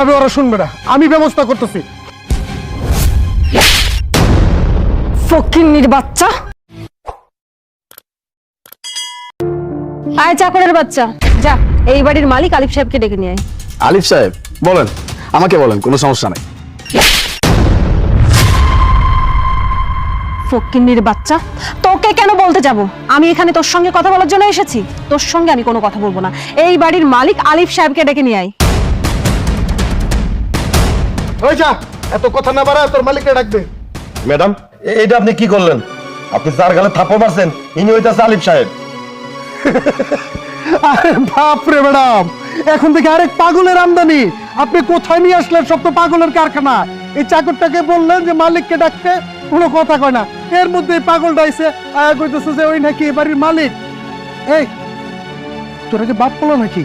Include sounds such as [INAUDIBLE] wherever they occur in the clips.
তবে ওরা শুনবে না। আমি ব্যবস্থা করতেছি। ফকিন্নির বাচ্চা। আয় চাকরের বাচ্চা। যা এই বাড়ির মালিক আলিফ সাহেবকে ডেকে নিয়ে আয়। আলিফ সাহেব বলেন। আমাকে বলেন কোনো সমস্যা নাই। ফকিন্নির বাচ্চা তোকে কেন বলতে যাব? আমি এখানে তোর সঙ্গে কথা বলার জন্য এসেছি। তোর সঙ্গে আমি কোনো কথা বলব না। এই বাড়ির মালিক আলিফ সাহেবকে ডেকে নিয়ে আয়। ওই যা। এত কথা না বাড়া তোর মালিককে ডাকবে ম্যাডাম এ- এটা আপনি কি করলেন? আপনি চার গালে থাপ্পড় মারছেন ইনি হইতাছে আলিফ সাহেব। [LAUGHS] আরে বাপ রে ম্যাডাম এখন থেকে আরেক পাগলের আমদানি। আপনি কোথায় নিয়ে আসলেন সব তো পাগলের কারখানা? এই চাকরটাকে বললেন যে মালিককে ডাকতে কোনো কথা কয় না। এর মধ্যে পাগলটা আয়া কইতেছে যে ওই নাকি বাড়ির মালিক। এই তোরা কি বাপ পলো নাকি?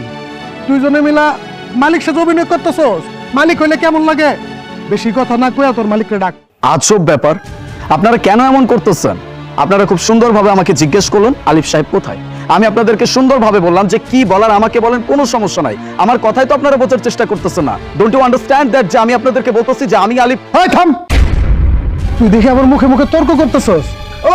দুইজনে মিলা মালিক সাথে অভিনয় করতেছস? মালিক হইলে কেমন লাগে? বেশি কথা না কইয়া তোর মালিককে ডাক। আজব ব্যাপার। আপনারা কেন এমন করতেছেন? আপনারা খুব সুন্দরভাবে আমাকে জিজ্ঞেস করলেন আলিফ সাহেব কোথায়? আমি আপনাদেরকে সুন্দরভাবে বললাম যে কি বলার আমাকে বলেন কোনো সমস্যা নাই। আমার কথাই তো আপনারা বোঝার চেষ্টা করতেছেন না। ডোন্ট ইউ আন্ডারস্ট্যান্ড দ্যাট যে আমি আপনাদেরকে বলতেছি যে আমি আলিফ হয় থাম! তুই দেখি আবার মুখে মুখে তর্ক করতেছস। ও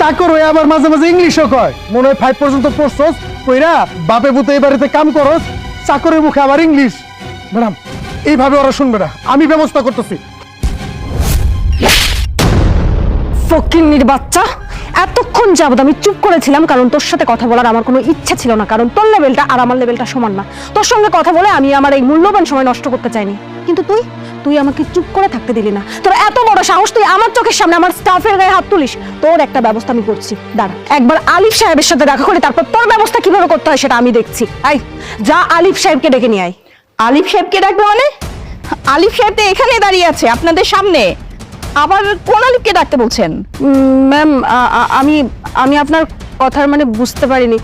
চাকর হয়ে আবার মাঝে মাঝে ইংলিশও কয়। মনে হয় ফাইভ পর্যন্ত পড়ছস কইরা বাপে বুতে এই বাড়িতে কাম করস চাকরের মুখে আবার ইংলিশ। ম্যাডাম এইভাবে ওরা শুনবে না। আমি ব্যবস্থা করতেছি। ফকিন্নির বাচ্চা, এতক্ষণ যাবত আমি চুপ করেছিলাম কারণ তোর সাথে কথা বলার আমার কোনো ইচ্ছে ছিল না, কারণ তোর লেভেলটা আর আমার লেভেলটা সমান না। তোর সঙ্গে কথা বলে আমি আমার এই মূল্যবান সময় নষ্ট করতে চাইনি। কিন্তু তুই তুই আমাকে চুপ করে থাকতে দিলি না। তোর এত বড় সাহস, তুই আমার চোখের সামনে আমার স্টাফের গায়ে হাত তুলিস। তোর একটা ব্যবস্থা আমি করছি। দাঁড়া, একবার আলিফ সাহেবের সাথে দেখা করে তারপর তোর ব্যবস্থা কীভাবে করতে হয় সেটা আমি দেখছি। আই যা আলিফ সাহেবকে ডেকে নিয়ে আয়। আলিফ সাহেবকে ডাকবে মানে? আলিফ সাহেব তো এখানে দাঁড়িয়ে আছে আপনাদের সামনে। আবার কোন আলিফকে ডাকতে বলছেন? ম্যাম আমি আমি আপনার কথার মানে বুঝতে পারিনি।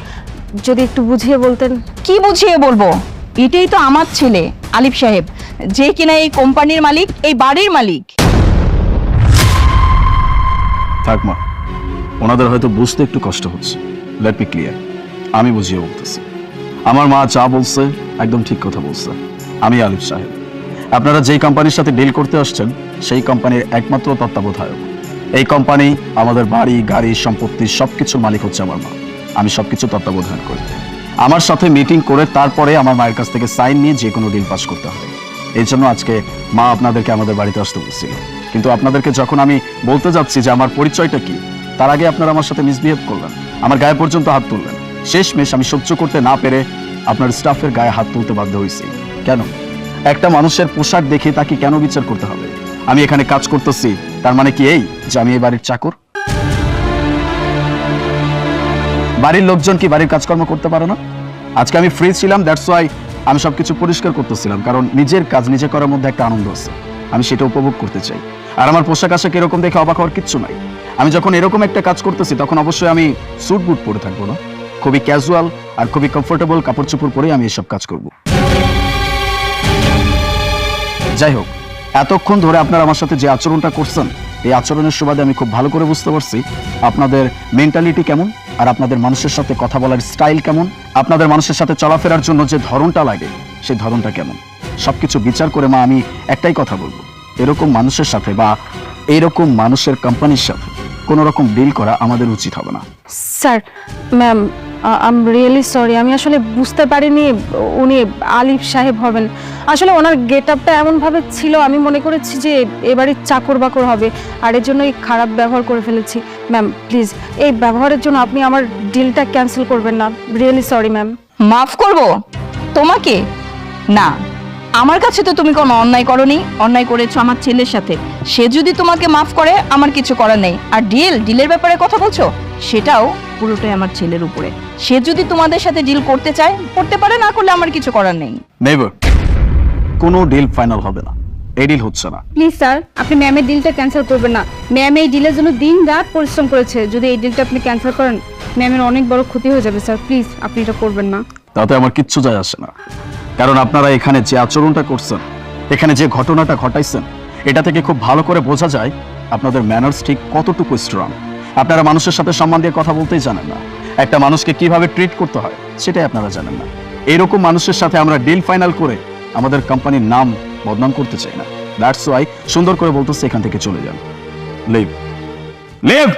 যদি একটু বুঝিয়ে বলতেন। কি বুঝিয়ে বলব? এটাই তো আমার ছেলে আলিফ সাহেব। যে কিনা এই কোম্পানির মালিক এই বাড়ির মালিক। থাক মা ওনাদের হয়তো বুঝতে একটু কষ্ট হচ্ছে। লেট মি ক্লিয়ার আমি বুঝিয়ে বলতেছি। আমার মা চা বলছে একদম ঠিক কথা বলছে। আমি আলিফ সাহেব। আপনারা যেই কোম্পানির সাথে ডিল করতে আসছেন, সেই কোম্পানির একমাত্র তত্ত্বাবধায়ক। এই কোম্পানি আমাদের বাড়ি, গাড়ি, সম্পত্তি সবকিছুর মালিক হচ্ছে আমার মা। আমি সবকিছু তত্ত্বাবধান করি। আমার সাথে মিটিং করে তারপরে আমার মায়ের কাছ থেকে সাইন নিয়ে যে কোনো ডিল পাস করতে হয়। এই জন্য আজকে মা আপনাদেরকে আমাদের বাড়িতে আসতে বলছিল। কিন্তু আপনাদেরকে যখন আমি বলতে যাচ্ছি যে আমার পরিচয়টা কি, তার আগে আপনারা আমার সাথে মিসবিহেভ করলেন। আমার গায়ে পর্যন্ত হাত তুললেন। শেষমেশ আমি সহ্য করতে না পেরে আপনার স্টাফের গায়ে হাত তুলতে বাধ্য হয়েছি। কেন? একটা মানুষের পোশাক দেখে তাকে কেন বিচার করতে হবে? আমি এখানে কাজ করতেছি, তার মানে কি এই যে আমি এই বাড়ির চাকর? বাড়ির লোকজন কি বাড়ির কাজকর্ম করতে পারে না? আজকে আমি ফ্রি ছিলাম দ্যাটস ওয়াই আমি সবকিছু পরিষ্কার করতেছিলাম, কারণ নিজের কাজ, নিজে করার মধ্যে একটা আনন্দ আছে। আমি সেটা উপভোগ করতে চাই। আর আমার পোশাক আশাক এরকম দেখে অবাক হওয়ার কিচ্ছু নাই। আমি যখন এরকম একটা কাজ করতেছি, তখন অবশ্যই আমি স্যুট বুট পরে থাকব না। খুবই ক্যাজুয়াল আর খুবই কমফোর্টেবল কাপড় চোপড় পরেই আমি এসব কাজ করব। যাই হোক, এতক্ষণ ধরে আপনারা আমার সাথে যে আচরণটা করছেন, এই আচরণের সুবাদে আমি খুব ভালো করে বুঝতে পারছি আপনাদের মেন্টালিটি কেমন আর আপনাদের মানুষের সাথে কথা বলার স্টাইল কেমন, আপনাদের মানুষের সাথে চলাফেরার জন্য যে ধরনটা লাগে, সেই ধরনটা কেমন। সবকিছু বিচার করে মা, আমি একটাই কথা বলব। এরকম মানুষের সাথে বা এরকম মানুষের কোম্পানির সাথে কোনো রকম ডিল করা আমাদের উচিত হবে না। Sir ma'am I'm really sorry আমি আসলে বুঝতে পারিনি উনি আলিফ সাহেব হবেন। আসলে ওনার গেট আপটা এমনভাবে ছিল আমি মনে করেছি যে এবারে চাকর বাকর হবে আর এর জন্য এই খারাপ ব্যবহার করে ফেলেছি। ম্যাম প্লিজ এই ব্যবহারের জন্য আপনি আমার ডিলটা ক্যান্সেল করবেন না। রিয়েলি সরি ম্যাম মাফ করব? তোমাকে? না। আমার কাছে তো তুমি কোনো অন্যায় করনি অন্যায় করেছ আমার ছেলের সাথে। সে যদি তোমাকে মাফ করে আমার কিছু করার নেই। আর ডিল ডিলের ব্যাপারে কথা বলছো? সেটাও পুরোটাই আমার ছেলের উপরে। সে যদি তোমাদের সাথে ডিল করতে চায় করতে পারে না করলে আমার কিছু করার নেই। নেভার কোনো ডিল ফাইনাল হবে না। এই ডিল হচ্ছে না। প্লিজ স্যার আপনি ম্যামের ডিলটা ক্যান্সেল করবেন না। ম্যাম এই ডিলের জন্য দিন রাত পরিশ্রম করেছে। যদি এই ডিলটা আপনি ক্যান্সেল করেন ম্যামের অনেক বড় ক্ষতি হয়ে যাবে স্যার। প্লিজ আপনি এটা করবেন না। তাতে আমার কিচ্ছু যায় আসে না। কারণ আপনারা এখানে যে আচরণটা করছেন, এখানে যে ঘটনাটা ঘটাইছেন, এটা থেকে খুব ভালো করে বোঝা যায় আপনাদের ম্যানার্স ঠিক কতটুকু স্ট্রং আপনারা মানুষের সাথে সম্মান দিয়ে কথা বলতেই জানেন না। একটা মানুষকে কীভাবে ট্রিট করতে হয়, সেটাই আপনারা জানেন না। এরকম মানুষের সাথে আমরা ডিল ফাইনাল করে আমাদের কোম্পানির নাম বদনাম করতে চাই না। দ্যাটস ওয়াই সুন্দর করে বলতেছে, এখান থেকে চলে যান। Leave leave